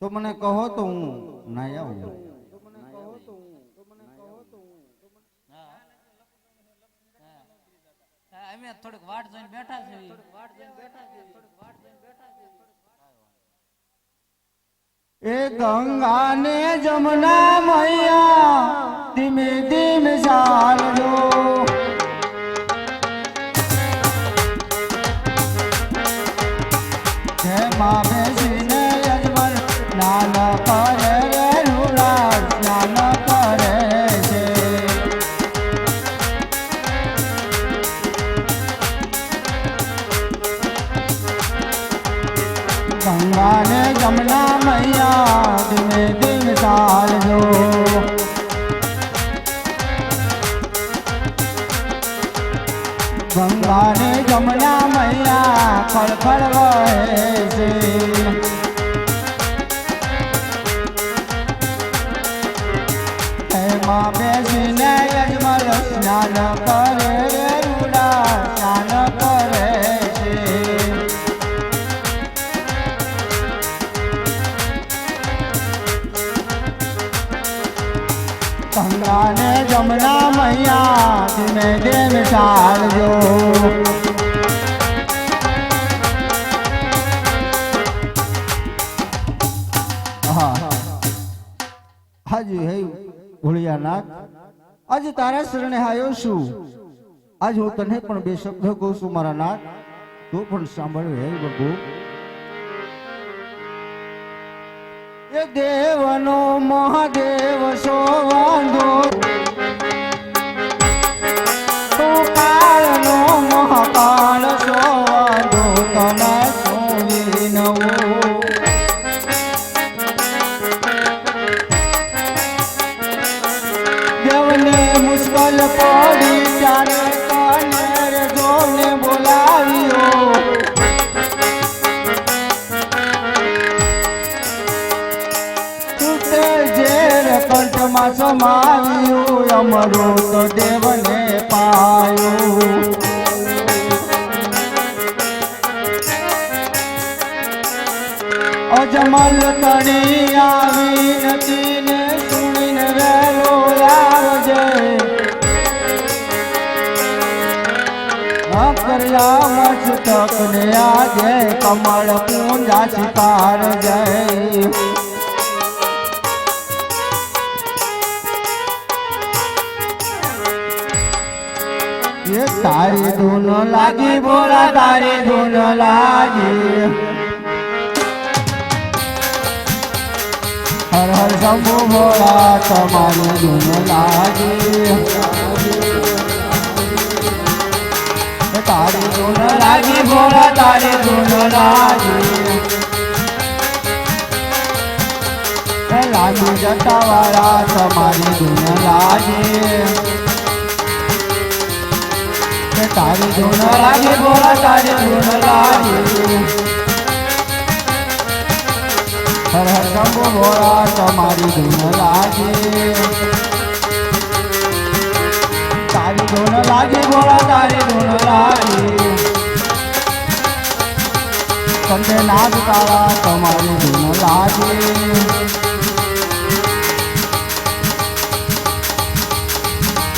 તો મને કહો તો હું ના આવું. અમે થોડીક વાટ જોઈને બેઠા છે વાટ જોઈને બેઠા છે થોડીક વાટ જોઈને બેઠા છે એ ગંગા ને જમના મૈયા ધીમે ધીમે ચાલજો. યજમાન સ્નાન એમાં બેસીને યજમલ સ્નાન કરે રે રૂડા, સ્નાન કરે છે. ગંગા ને જમના મૈયા ધીમે દેવ ચાલજો ભોળિયાનાથ આજે તારા શરણે આવ્યો છું. આજ હું તને પણ બે શબ્દ કહું છું, મારા નાથ. તું પણ સાંભળ હે પ્રભુ. એ દેવનો મહાદેવ સો વાંધો? સમાવ્યું, અમૃત દેવને પાયું. અજમલ તણી આવી નથી ને સુણીને વેલો આવજે કર્યા મસ્તક ને આજે કમળ પૂંજા સિતાર જય. તારી ધૂન લાગી બોલા તારી ધૂન લાગી. હર હર શંભુ, ભોળા તમારી ધૂન લાગી. તારી ધૂન લાગી, ભોળા તારી ધૂન લાગી. લાગી જતા વાળા તમારી ધૂન લાગી. તારી ધૂન લાગી બોલા તારી ધૂન લાગી હર હર શંભુ બોલા તમારી ધૂન લાગી તારી ધૂન લાગી બોલા તારી ધૂન લાગી કંઠે નાદ તારા તમારી ધૂન લાગી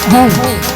હે ભણાયો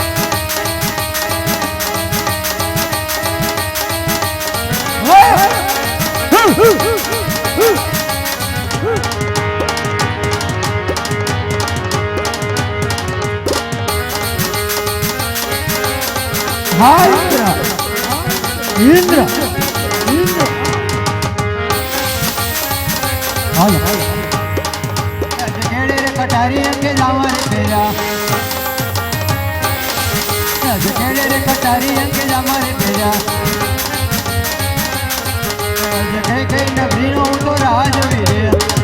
હા ઇન્દ્ર ઇન્દ્ર હાલો. રે કટારી અંગે જાવા રે પેરા કેડે રે કટારી અંગે જાવા રે પેરા જય કઈ નભરીનો તો રાજ વીરે ઇન્દ્ર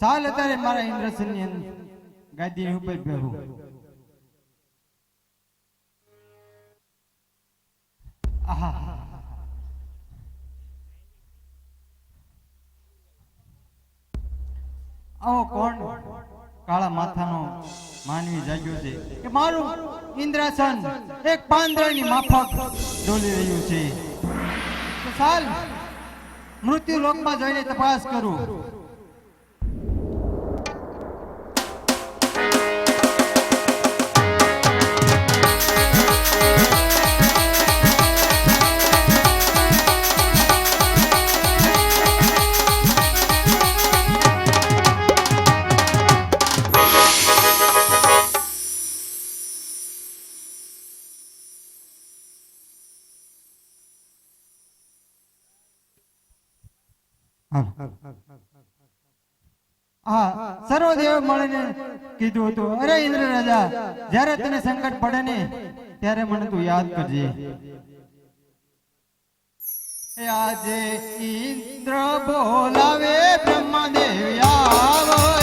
ચાલ અત્યારે મારા ઇન્દ્રાસનની અંદર ગાદીની ઉપર બેહું. આહા. આવો કોણ? કાળા માથાનો માનવી જાગ્યો છે કે મારું ઇન્દ્રાસન એક પાંદડાની માફક ડોલી રહ્યું છે. ચાલ મૃત્યુ લોકમાં જઈને તપાસ કરું. હા, સર્વદેવ મળીને કીધું હતું, અરે ઇન્દ્ર રાજા જ્યારે તને સંકટ પડે ને, ત્યારે મને તું યાદ કરજે. આજે ઇન્દ્ર બોલાવે, બ્રહ્મદેવ આવજો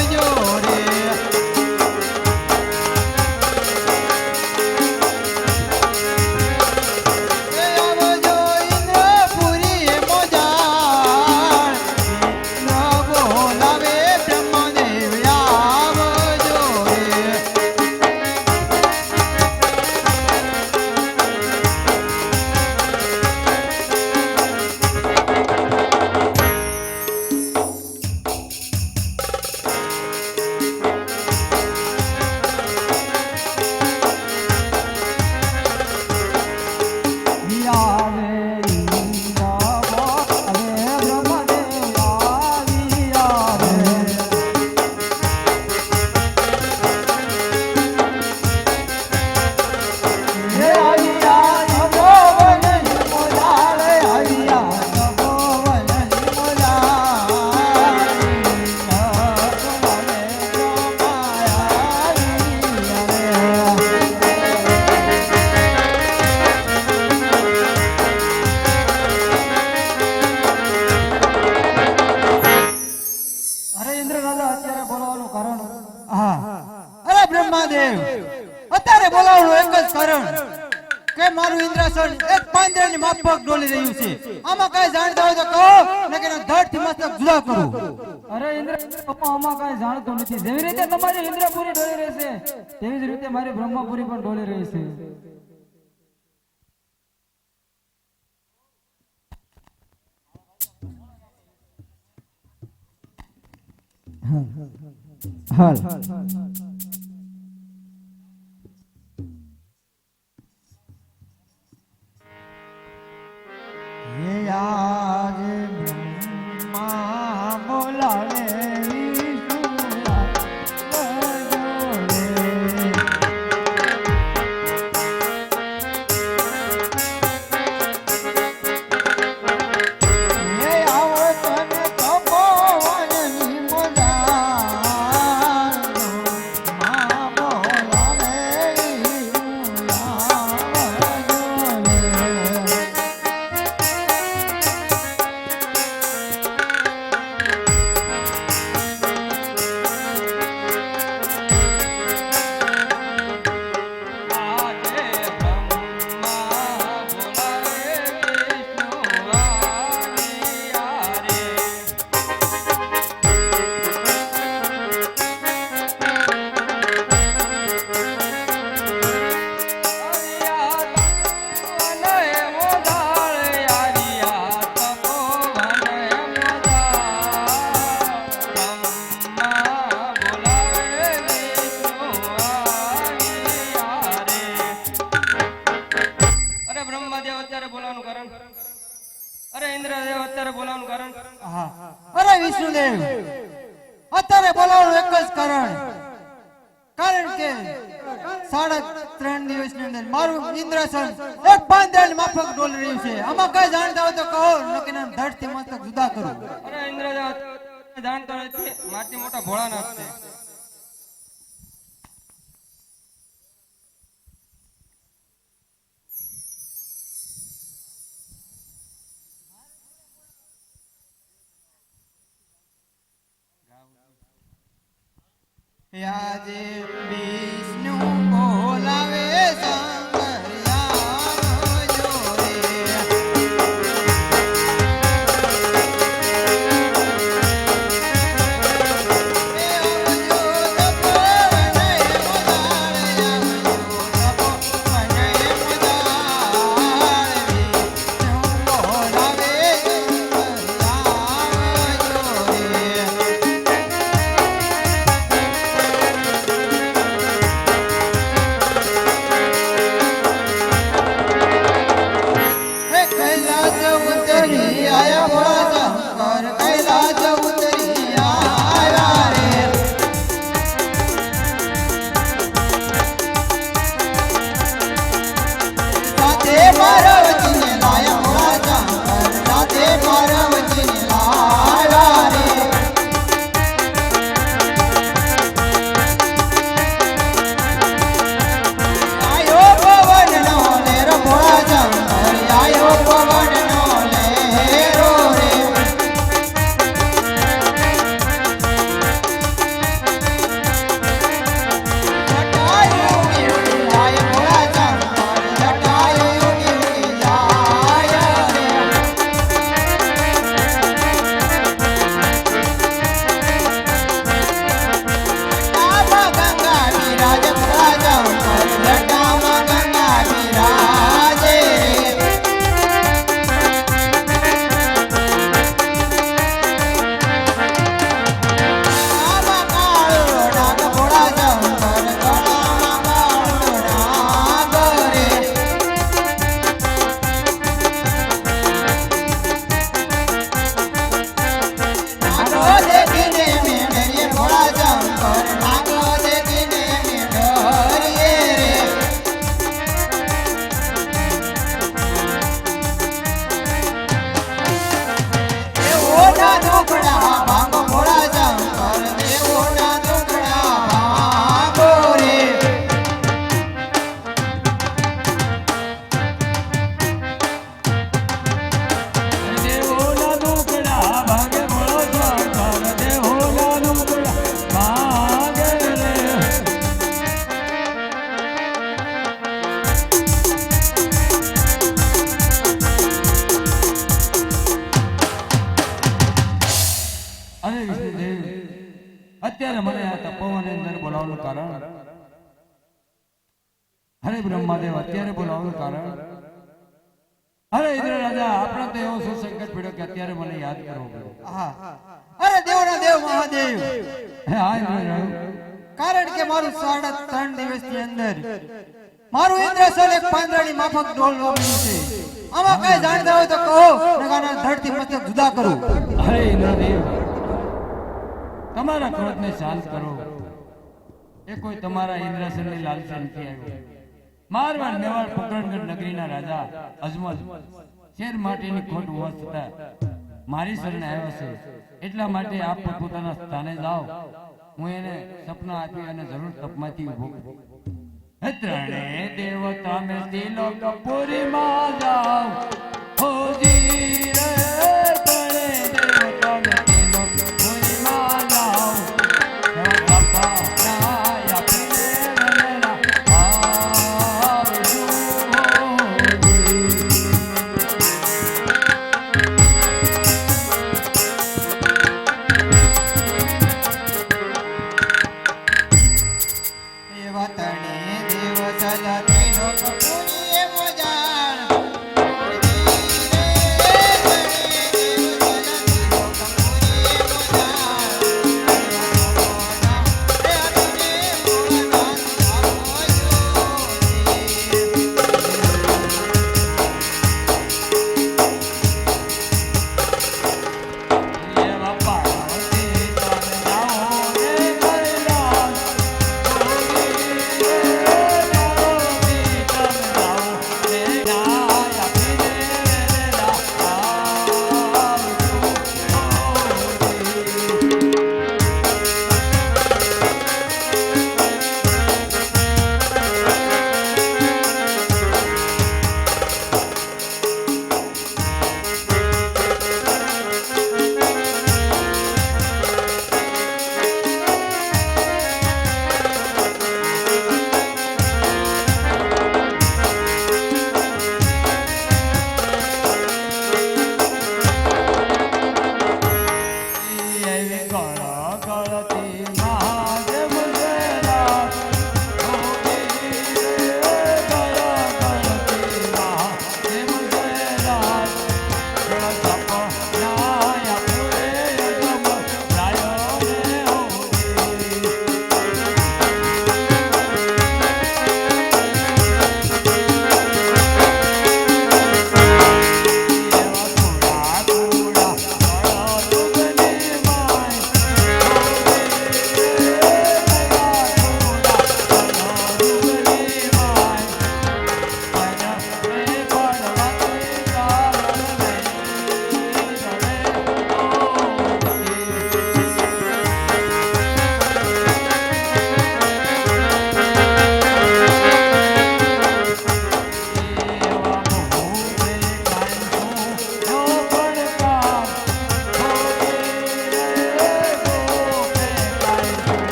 મારું ઇન્દ્રાસન એક પાંદડાની માફક ડોલી રહ્યું છે. આમાં કઈ જાણતા હોય તો કહો નકર ધડથી મસ્તક જુદા કરો. અરે ઇન્દ્ર આમાં કઈ જાણતો નથી. જેવી રીતે તમારી ઇન્દ્રપુરી ડોલી રહેશે તેવી જ રીતે મારી બ્રહ્માપુરી પણ ડોલી રહી છે. હાલ. હે અંદર મારું ઇન્દ્રસન એક પાંદડાની માફક ડોલ રહ્યું છે. આમાં કઈ જાણતા હોય તો કહો નકર નામ ધડથી મસ્તક જુદા કરો. અરે ઇન્દ્રજાત જાણતો નથી માટી મોટા ભોળાનાથ છે. યાદ બી કે અત્યારે મને યાદ કરવો પડ્યો હા. અરે દેવના દેવ મહાદેવ. હે હા કારણ કે મારું સાડા ત્રણ દિવસની અંદર મારું ઇન્દ્રસન એક પાંદડાની માફક ઢોલ વાપર્યું છે. આમાં કઈ જાણતા હોય તો કહો નગાના ધડથી મસ્તક જુદા કરો. અરે ઇન્દ્રદેવ તમારા ક્રોધને શાંત કરો. એ કોઈ તમારા ઇન્દ્રસનની લાલસા નથી આવ્યો. મારવા નેવાળ પોકરણગઢ નગરીના રાજા અજમલ. શેર માટેની ખોટ વસતા મારી શરણે આવ્યો છે. એટલા માટે આપ પોતાના સ્થાને જાઓ. હું એને સપના આપી અને જરૂર તપમાંથી ઊભો ત્રણે દેવતા મેં લોકો પૂરી માં જાઓ વતને દેવ સલા તેનો